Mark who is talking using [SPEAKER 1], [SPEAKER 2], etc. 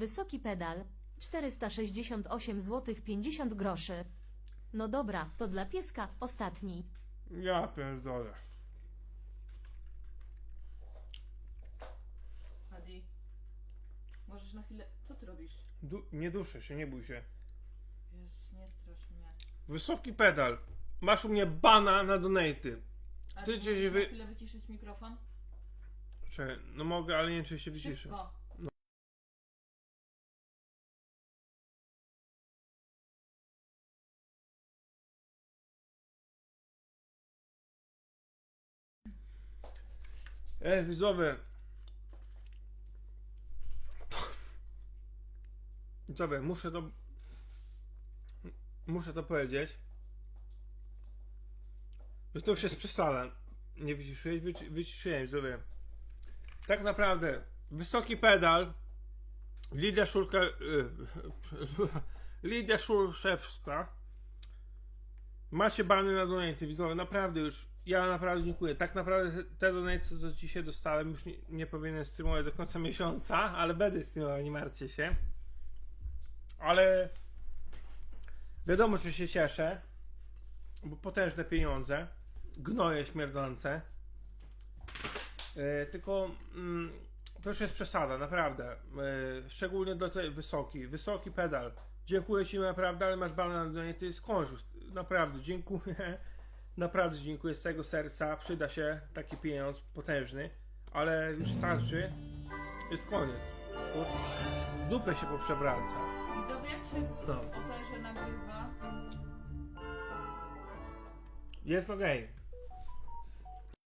[SPEAKER 1] Wysoki pedal 468 zł 50 groszy. No dobra, to dla pieska ostatni.
[SPEAKER 2] Ja pierdolę.
[SPEAKER 3] Adi, możesz na chwilę... Co ty robisz?
[SPEAKER 2] Du nie duszę się, nie bój się.
[SPEAKER 3] Jezus, nie strasz mnie.
[SPEAKER 2] Wysoki pedal. Masz u mnie bana na donaty.
[SPEAKER 3] A
[SPEAKER 2] Ty
[SPEAKER 3] ty
[SPEAKER 2] cię
[SPEAKER 3] możesz
[SPEAKER 2] wy-
[SPEAKER 3] na chwilę wyciszyć mikrofon?
[SPEAKER 2] Czekaj, no mogę, ale nie wiem, czy się wyciszę.
[SPEAKER 3] Szybko.
[SPEAKER 2] Ej, widzowie. Widzowie, muszę to... Muszę to powiedzieć. Już jest przesada. Nie wyciszyłeś? Wyci- Wyciszyłem, widzowie. Tak naprawdę, wysoki pedal Lidia Szulka... y, Lidia Szulszewska Macie bany na donaty, widzowie, naprawdę już, ja naprawdę dziękuję. Tak naprawdę te- donaty, co dzisiaj dostałem, już nie, nie powinienem streamować do końca miesiąca, ale będę streamował, nie martwcie się. Ale wiadomo, że się cieszę, bo potężne pieniądze, gnoje śmierdzące. E, tylko mm, to już jest przesada, naprawdę. E, szczególnie do tej wysoki, wysoki pedal. Dziękuję Ci naprawdę, ale masz bana na donaty, skądś już. Naprawdę, dziękuję. Naprawdę dziękuję z tego serca. Przyda się taki pieniądz potężny, ale już starczy. Jest koniec. W dupę się poprzewraca.
[SPEAKER 3] Widzowie, jak się
[SPEAKER 2] No.
[SPEAKER 3] operze nagrywa?
[SPEAKER 2] Jest okej.